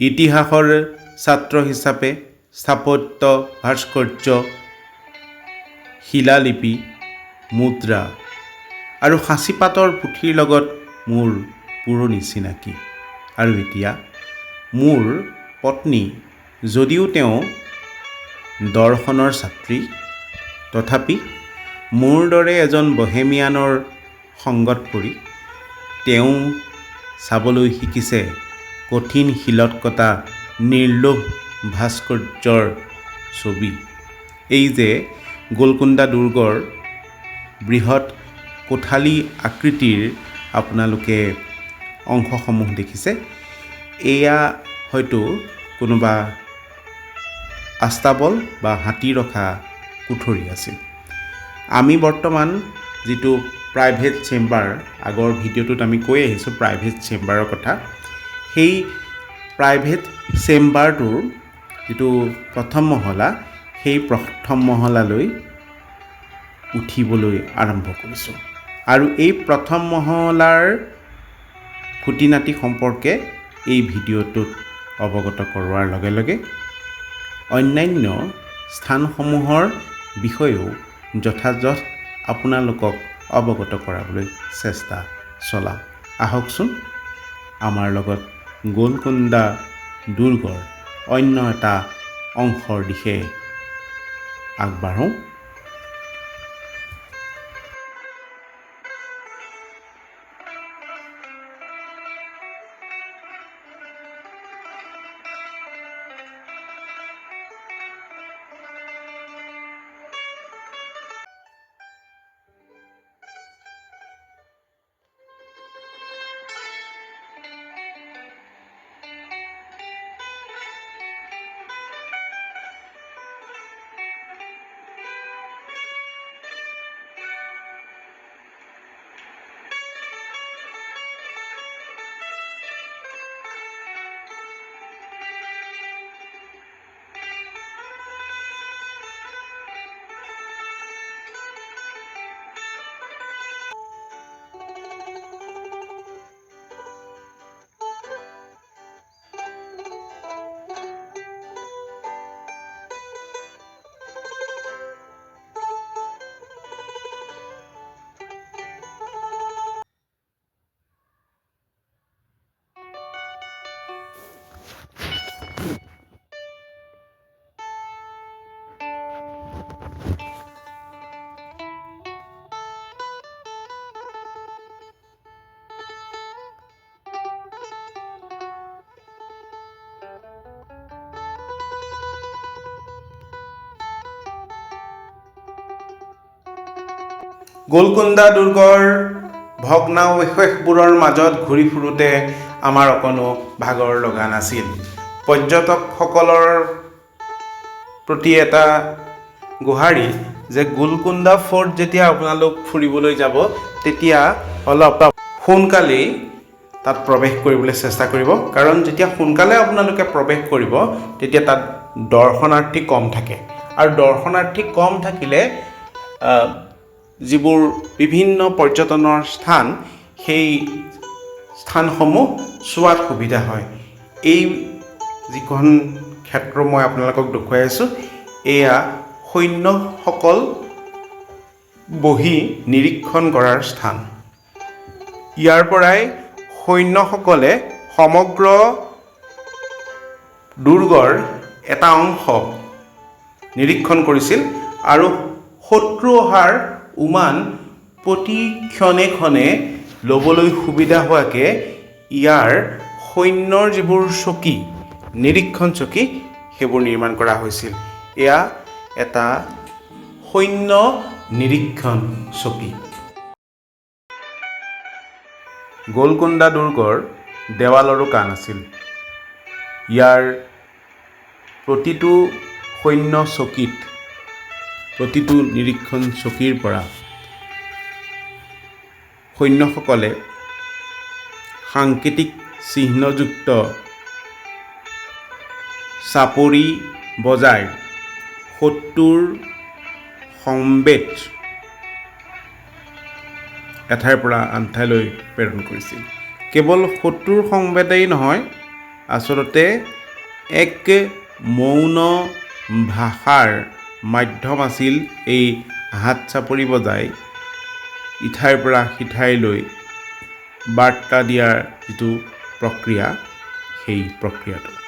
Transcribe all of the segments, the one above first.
ইতিহাসৰ ছাত্ৰ হিচাপে স্থাপত্য ভাস্কৰ্য শিলালিপি মুদ্ৰা আৰু সাঁচিপাতৰ পুথিৰ লগত মোৰ পুৰণি চিনাকি। আৰু এতিয়া মোৰ পত্নী যদিও তেওঁ দৰ্শনৰ ছাত্ৰী তথাপি মোৰ দৰে এজন বহেমিয়ানৰ সংগত পৰি তেওঁ চাবলৈ শিকিছে কঠিন শিলত কটা নিৰ্লোভ ভাস্কৰ্যৰ ছবি। এই যে গোলকুণ্ডা দুৰ্গৰ বৃহৎ কোঠালী আকৃতিৰ আপোনালোকে অংশসমূহ দেখিছে, এয়া হয়তো কোনোবা আস্তাবল বা হাতী ৰখা কোঠৰী আছিল। আমি বৰ্তমান যিটো প্ৰাইভেট চেম্বাৰ আগৰ ভিডিঅ'টোত আমি কৈ আহিছোঁ প্ৰাইভেট চেম্বাৰৰ কথা। সেই প্ৰাইভেট চেম্বাৰটোৰ যিটো প্ৰথম মহলা সেই প্ৰথম মহলালৈ উঠিবলৈ আৰম্ভ কৰিছোঁ। আৰু এই প্ৰথম মহলাৰ খুটি নাটি সম্পৰ্কে এই ভিডিঅ'টোত অৱগত কৰোৱাৰ লগে লগে অন্যান্য স্থানসমূহৰ বিষয়েও যথাযথ আপোনালোকক অৱগত কৰাবলৈ চেষ্টা চলাম। আহকচোন আমাৰ লগত গোলকুণ্ডা দুৰ্গৰ অন্য এটা অংশৰ দিশে আগবাঢ়োঁ। গোলকুণ্ডা দুৰ্গৰ ভগ্নাৱশেষবোৰৰ মাজত ঘূৰি ফুৰোঁতে আমাৰ অকণো ভাগৰ লগা নাছিল। পৰ্যটকসকলৰ প্ৰতি এটা গুহাৰি যে গোলকুণ্ডা ফ'ৰ্ট যেতিয়া আপোনালোক ফুৰিবলৈ যাব, তেতিয়া অলপ সোনকালেই তাত প্ৰৱেশ কৰিবলৈ চেষ্টা কৰিব। কাৰণ যেতিয়া সোনকালে আপোনালোকে প্ৰৱেশ কৰিব, তেতিয়া তাত দৰ্শনাৰ্থী কম থাকে। আৰু দৰ্শনাৰ্থী কম থাকিলে যিবোৰ বিভিন্ন পৰ্যটনৰ স্থান সেই স্থানসমূহ চোৱাত সুবিধা হয়। এই যিখন ক্ষেত্ৰ মই আপোনালোকক দেখুৱাই আছোঁ এয়া সৈন্যসকল বহি নিৰীক্ষণ কৰাৰ স্থান। ইয়াৰ পৰাই সৈন্যসকলে সমগ্ৰ দুৰ্গৰ এটা অংশ নিৰীক্ষণ কৰিছিল আৰু শত্ৰু অহাৰ উমান প্ৰতি ক্ষণে ক্ষণে ল'বলৈ সুবিধা হোৱাকৈ ইয়াৰ সৈন্যৰ যিবোৰ চকী, নিৰীক্ষণ চকী, সেইবোৰ নিৰ্মাণ কৰা হৈছিল। এয়া এটা সৈন্য নিৰীক্ষণ চকী। গোলকুণ্ডা দুৰ্গৰ দেৱালৰো কাণ আছিল। ইয়াৰ প্ৰতিটো সৈন্য চকীত প্ৰতিটো নিৰীক্ষণ চকীৰ পৰা সৈন্যসকলে সাংকেতিক চিহ্নযুক্ত চাপৰি বজাই শত্ৰুৰ সম্বেদ এঠাইৰ পৰা আন ঠাইলৈ প্ৰেৰণ কৰিছিল। কেৱল শত্ৰুৰ সংবেদেই নহয় আচলতে এক মৌন ভাষাৰ মাধ্যম আছিল এই হাত চাপৰি বজাই ইঠাইৰ পৰা সিঠাইলৈ বাৰ্তা দিয়াৰ যিটো প্ৰক্ৰিয়া, সেই প্ৰক্ৰিয়াটো।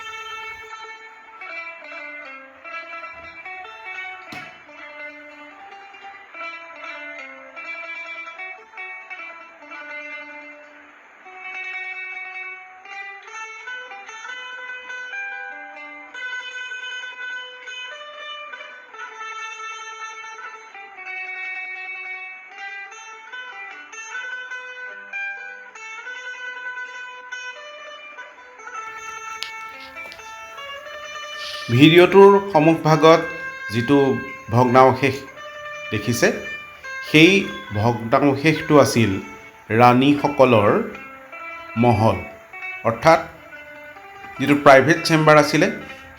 ভিডিঅ'টোৰ সন্মুখভাগত যিটো ভগ্নাৱশেষ দেখিছে সেই ভগ্নাৱশেষটো আছিল ৰাণীসকলৰ মহল। অৰ্থাৎ যিটো প্ৰাইভেট চেম্বাৰ আছিলে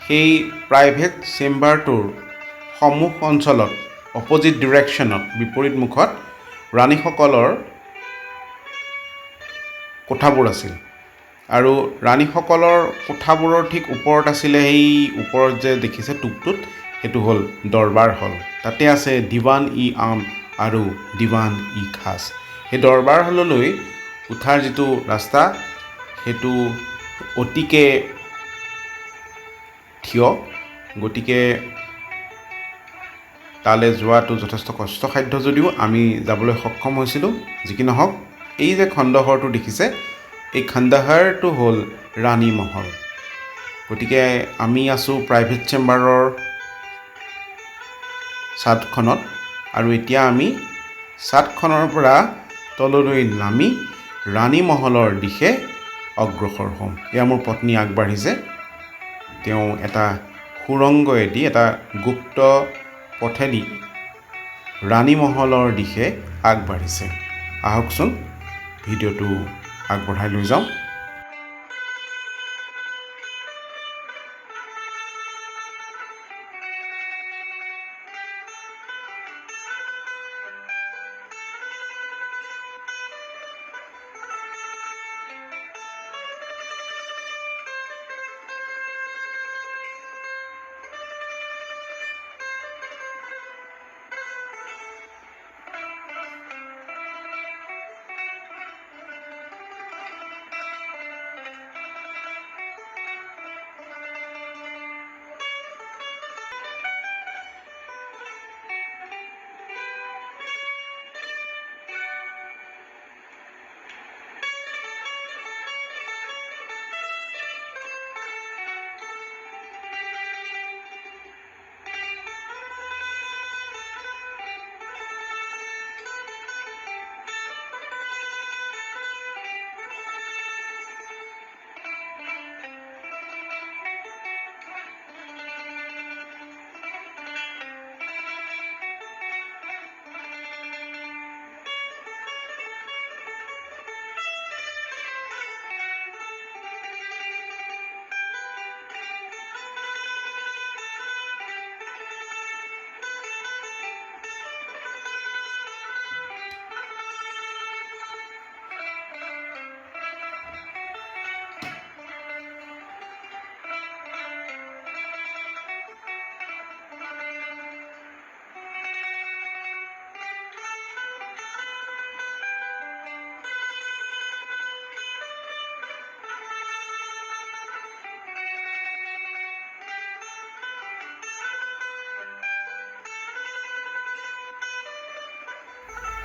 সেই প্ৰাইভেট চেম্বাৰটোৰ সন্মুখ অঞ্চলত অপজিট ডিৰেকশ্যনত বিপৰীত মুখত ৰাণীসকলৰ কোঠাবোৰ আছিল। আৰু ৰাণীসকলৰ কোঠাবোৰৰ ঠিক ওপৰত আছিলে সেই ওপৰত যে দেখিছে টোপটোত সেইটো হ'ল দৰবাৰ হল। তাতে আছে দিৱান ই আম আৰু দিৱান ই খাচ। সেই দৰবাৰ হললৈ উঠাৰ যিটো ৰাস্তা সেইটো অতিকে থিয় গতিকে তালৈ যোৱাটো যথেষ্ট কষ্টসাধ্য যদিও আমি যাবলৈ সক্ষম হৈছিলোঁ যি কি নহওক এই যে খণ্ডঘৰটো দেখিছে এই খণ্ডাহাৰটো হ'ল ৰাণী মহল। গতিকে আমি আছোঁ প্ৰাইভেট চেম্বাৰৰ ছাদখনত আৰু এতিয়া আমি ছাদখনৰ পৰা তললৈ নামি ৰাণী মহলৰ দিশে অগ্ৰসৰ হ'ম। এয়া মোৰ পত্নী আগবাঢ়িছে তেওঁ এটা সুৰংগয়েদি এটা গুপ্ত পথেদি ৰাণী মহলৰ দিশে আগবাঢ়িছে। আহকচোন ভিডিঅ'টো আগবঢ়াই লৈ যাওঁ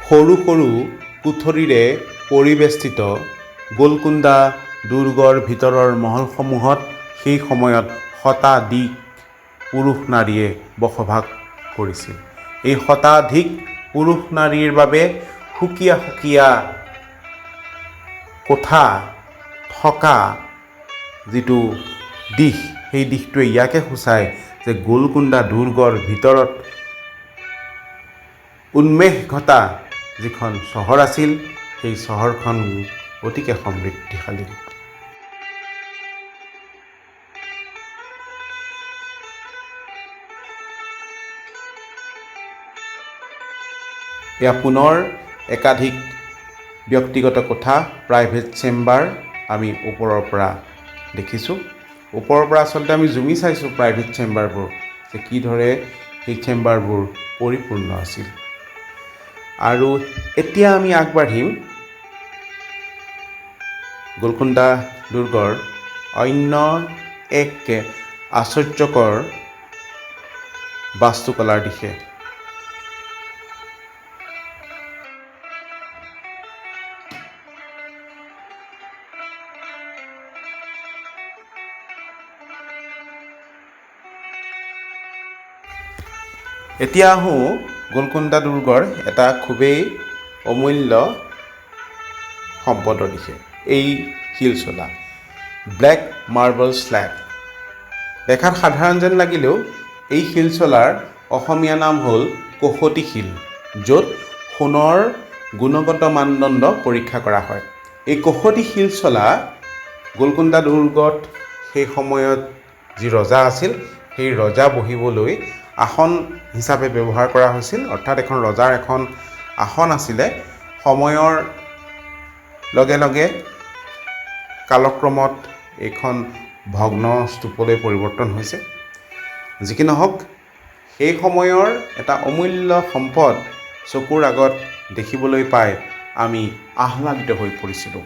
সৰু সৰু কোঠৰীৰে পৰিবেষ্টিত গোলকুণ্ডা দুৰ্গৰ ভিতৰৰ মহলসমূহত সেই সময়ত শতাধিক পুৰুষ নাৰীয়ে বসবাস কৰিছিল। এই শতাধিক পুৰুষ নাৰীৰ বাবে সুকীয়া সুকীয়া কোঠা থকা যিটো দিশ সেই দিশটোৱে ইয়াকে সূচায় যে গোলকুণ্ডা দুৰ্গৰ ভিতৰত উন্মেষ ঘটা যিখন চহৰ আছিল, সেই চহৰখন অতিকে সমৃদ্ধিশালী। এয়া পুনৰ একাধিক ব্যক্তিগত কোঠা, প্ৰাইভেট চেম্বাৰ আমি ওপৰৰ পৰা দেখিছোঁ। ওপৰৰ পৰা আচলতে আমি জুমি চাইছোঁ প্ৰাইভেট চেম্বাৰবোৰ যে কিদৰে সেই চেম্বাৰবোৰ পৰিপূৰ্ণ আছিল। আৰু এতিয়া আমি আগবাঢ়িম। গোলকুণ্ডা দুৰ্গৰ অন্য এক আশ্চৰ্যকৰ বাস্তুকলাৰ দিশে। এতিয়া আহোঁ গোলকুণ্ডা দুৰ্গৰ এটা খুবেই অমূল্য সম্পদৰ দিশে এই শিলচলা ব্লেক মাৰ্বল স্লেব। দেখাত সাধাৰণ যেন লাগিলেও এই শিলচলাৰ অসমীয়া নাম হ'ল কসতি শিল য'ত সোণৰ গুণগত মানদণ্ড পৰীক্ষা কৰা হয়। এই কসতি শিলচলা গোলকুণ্ডা দুৰ্গত সেই সময়ত যি ৰজা আছিল সেই ৰজা বহিবলৈ আসন হিচাপে ব্যৱহাৰ কৰা হৈছিল। অৰ্থাৎ এখন ৰজাৰ এখন আসন আছিলে। সময়ৰ লগে লগে কালক্ৰমত এইখন ভগ্ন স্তূপলৈ পৰিৱৰ্তন হৈছে। যি কি নহওক সেই সময়ৰ এটা অমূল্য সম্পদ চকুৰ আগত দেখিবলৈ পাই আমি আহ্লাদিত হৈ পৰিছিলোঁ।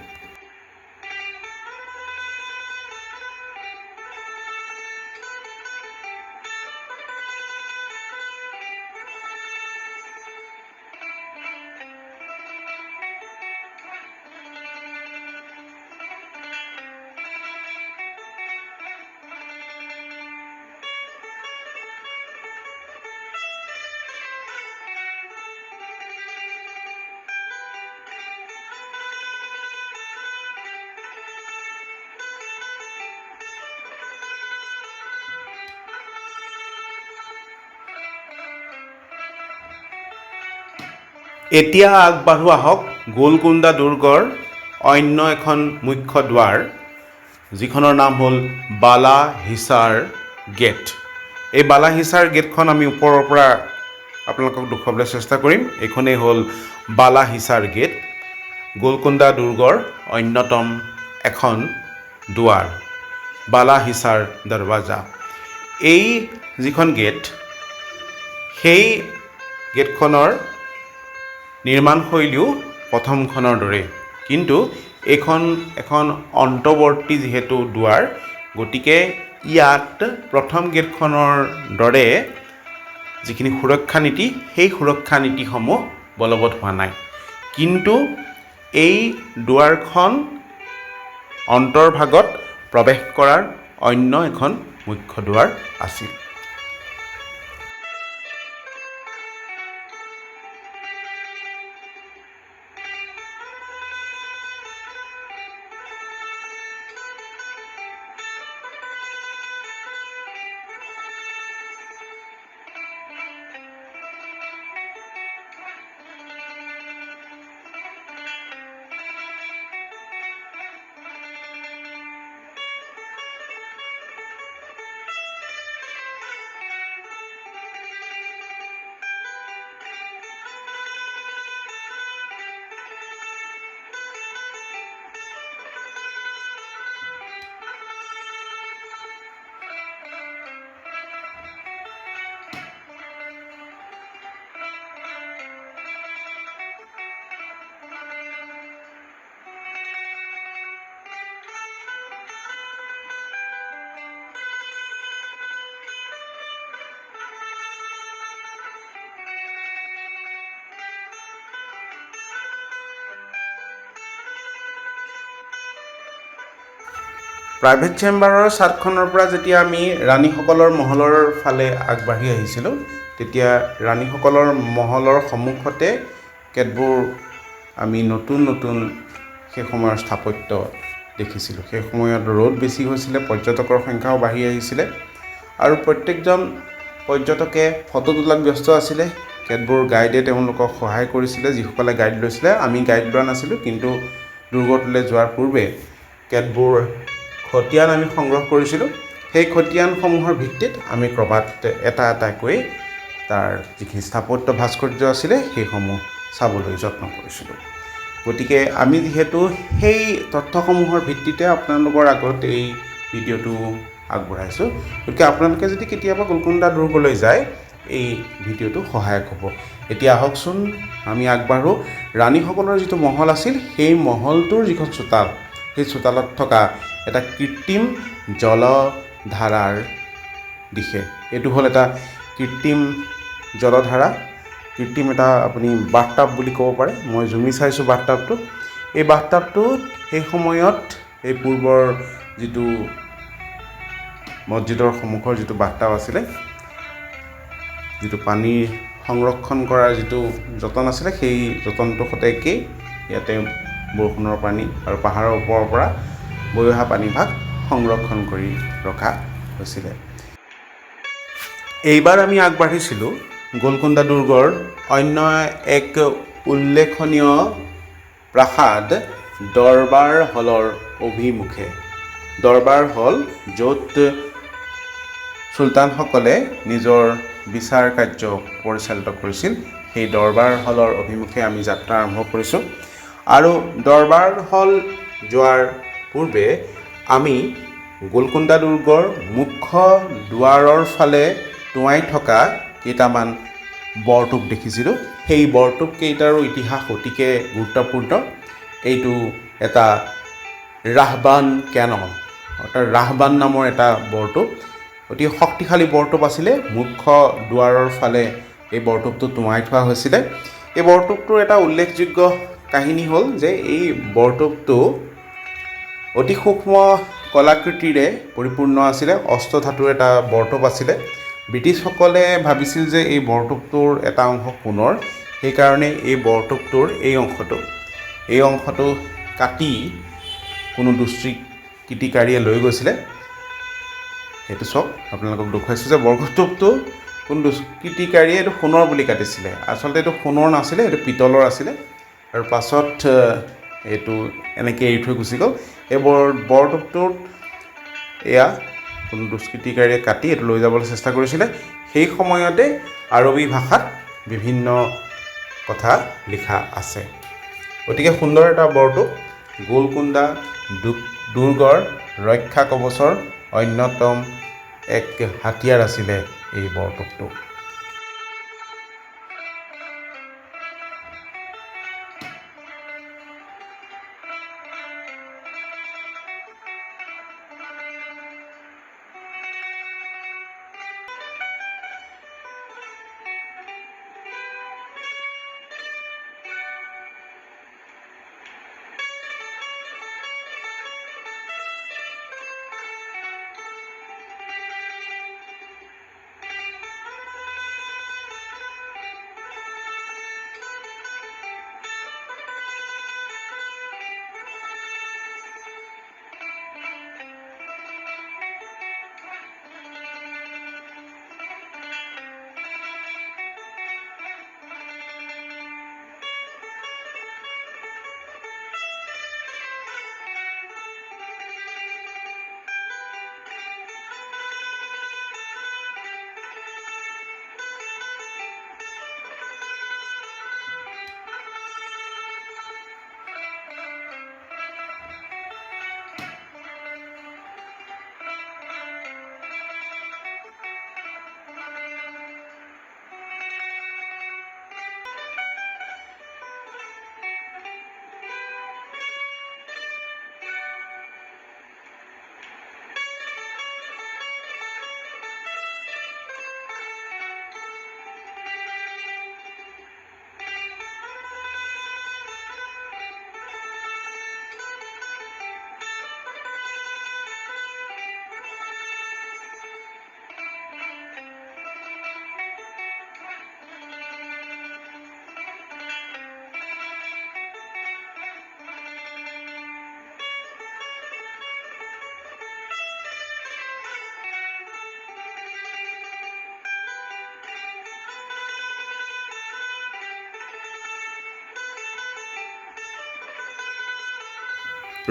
এতিয়া আগবাঢ়ো আহক গোলকুণ্ডা দুৰ্গৰ অন্য এখন মুখ্য দুৱাৰ যিখনৰ নাম হ'ল বালা হিচাৰ গেট। এই বালা হিচাৰ গেটখন আমি ওপৰৰ পৰা আপোনালোকক দেখুৱাবলৈ চেষ্টা কৰিম। এইখনেই হ'ল বালা হিচাৰ গেট গোলকুণ্ডা দুৰ্গৰ অন্যতম এখন দুৱাৰ বালা হিচাৰ দৰৱাজা। এই যিখন গেট সেই গেটখনৰ নিৰ্মাণশৈলীও প্ৰথমখনৰ দৰে কিন্তু এইখন এখন অন্তৱৰ্তী যিহেতু দুৱাৰ গতিকে ইয়াত প্ৰথম গেটখনৰ দৰে যিখিনি সুৰক্ষা নীতি সেই সুৰক্ষা নীতিসমূহ বলবৎ হোৱা নাই। কিন্তু এই দুৱাৰখন অন্তৰ্ভাগত প্ৰৱেশ কৰাৰ অন্য এখন মুখ্য দুৱাৰ আছিল। প্ৰাইভেট চেম্বাৰৰ ছাদখনৰ পৰা যেতিয়া আমি ৰাণীসকলৰ মহলৰ ফালে আগবাঢ়ি আহিছিলোঁ তেতিয়া ৰাণীসকলৰ মহলৰ সন্মুখতে কেতবোৰ আমি নতুন নতুন সেই সময়ৰ স্থাপত্য দেখিছিলোঁ। সেই সময়ত ৰ'দ বেছি হৈছিলে পৰ্যটকৰ সংখ্যাও বাঢ়ি আহিছিলে আৰু প্ৰত্যেকজন পৰ্যটকে ফটো তোলাত ব্যস্ত আছিলে। কেতবোৰ গাইডে তেওঁলোকক সহায় কৰিছিলে যিসকলে গাইড লৈছিলে। আমি গাইড লোৱা নাছিলোঁ কিন্তু দুৰ্গটোলৈ যোৱাৰ পূৰ্বে কেতবোৰ খতিয়ান আমি সংগ্ৰহ কৰিছিলোঁ। সেই খতিয়ানসমূহৰ ভিত্তিত আমি ক'ৰবাত এটা এটাকৈ তাৰ যিখিনি স্থাপত্য ভাস্কৰ্য আছিলে, সেইসমূহ চাবলৈ যত্ন কৰিছিলোঁ। গতিকে আমি যিহেতু সেই তথ্যসমূহৰ ভিত্তিতে আপোনালোকৰ আগত এই ভিডিঅ'টো আগবঢ়াইছোঁ। গতিকে আপোনালোকে যদি কেতিয়াবা গোলকুণ্ডা দুৰ্গলৈ যায়, এই ভিডিঅ'টো সহায়ক হ'ব। এতিয়া আহকচোন, আমি আগবাঢ়োঁ। ৰাণীসকলৰ যিটো মহল আছিল, সেই মহলটোৰ যিখন চোতাল, সেই চোতালত থকা এটা কৃত্ৰিম জলধাৰাৰ দিশে। এইটো হ'ল এটা কৃত্ৰিম জলধাৰা। কৃত্ৰিম এটা আপুনি বাথটাব বুলি ক'ব পাৰে। মই জুমি চাইছোঁ বাথটাবটো এই বাথটাবটোত সেই সময়ত, এই পূৰ্বৰ যিটো মছজিদৰ সন্মুখৰ যিটো বাথটাব আছিলে, যিটো পানী সংৰক্ষণ কৰাৰ যিটো যতন আছিলে, সেই যতনটো সতে একেই ইয়াতে বৰষুণৰ পানী আৰু পাহাৰৰ ওপৰৰ পৰা বৈ অহা পানীভাগ সংৰক্ষণ কৰি ৰখা হৈছিলে। এইবাৰ আমি আগবাঢ়িছিলোঁ গোলকুণ্ডা দুৰ্গৰ অন্য এক উল্লেখনীয় প্ৰাসাদ দৰবাৰ হলৰ অভিমুখে। দৰবাৰ হল য'ত চুলতানসকলে নিজৰ বিচাৰ কাৰ্য পৰিচালিত কৰিছিল। সেই দৰবাৰ হলৰ অভিমুখে আমি যাত্ৰা আৰম্ভ কৰিছোঁ। আৰু দৰবাৰ হল যোৱাৰ পূৰ্বে আমি গোলকুণ্ডা দুৰ্গৰ মুখ্য দুৱাৰৰ ফালে টোঁৱাই থকা কেইটামান বৰটোপ দেখিছিলোঁ। সেই বৰটোপ কেইটাৰো ইতিহাস অতিকে গুৰুত্বপূৰ্ণ। এইটো এটা ৰাহবান কেনন অৰ্থাৎ ৰাহবান নামৰ এটা বৰটোপ। অতি শক্তিশালী বৰটোপ আছিলে। মুখ্য দুৱাৰৰ ফালে এই বৰটোপটো টোঁৱাই থোৱা হৈছিলে। এই বৰটোপটোৰ এটা উল্লেখযোগ্য কাহিনী হ'ল যে এই বৰটোপটো অতি সূক্ষ্ম কলাকৃতিৰে পৰিপূৰ্ণ আছিলে অষ্টধাতুৰ এটা বৰটোপ আছিলে। ব্ৰিটিছসকলে ভাবিছিল যে এই বৰটোপটোৰ এটা অংশ সোণৰ, সেইকাৰণে এই বৰটোপটোৰ এই অংশটো। এই অংশটো কাটি কোনো দুষ্কৃতিকাৰীয়ে লৈ গৈছিলে। সেইটো চাওক, আপোনালোকক দেখুৱাইছোঁ যে বৰটোপটো কোনো দুষ্কৃতিকাৰীয়ে এইটো সোণৰ বুলি কাটিছিলে। আচলতে এইটো সোণৰ নাছিলে, এইটো পিতলৰ আছিলে। আৰু পাছত এইটো এনেকৈ এৰি থৈ গুচি গ'ল। এই বৰ বৰটোপটোত এয়া কোনো দুষ্কৃতিকাৰীয়ে কাটি এইটো লৈ যাবলৈ চেষ্টা কৰিছিলে। সেই সময়তে আৰবী ভাষাত বিভিন্ন কথা লিখা আছে। গতিকে সুন্দৰ এটা বৰটোপ গোলকুণ্ডা দুৰ্গৰ ৰক্ষা কৱচৰ অন্যতম এক হাতিয়াৰ আছিলে এই বৰটোপটো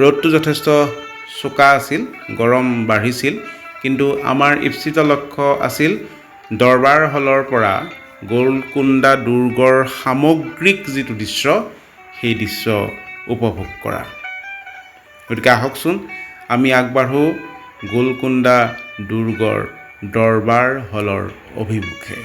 ৰ'দটো যথেষ্ট চোকা আছিল গৰম বাঢ়িছিল কিন্তু আমাৰ ঈপ্সিত লক্ষ্য আছিল দৰবাৰ হলৰ পৰা গোলকুণ্ডা দুৰ্গৰ সামগ্ৰিক যিটো দৃশ্য সেই দৃশ্য উপভোগ কৰা। গতিকে আহকচোন আমি আগবাঢ়োঁ গোলকুণ্ডা দুৰ্গৰ দৰবাৰ হলৰ অভিমুখে।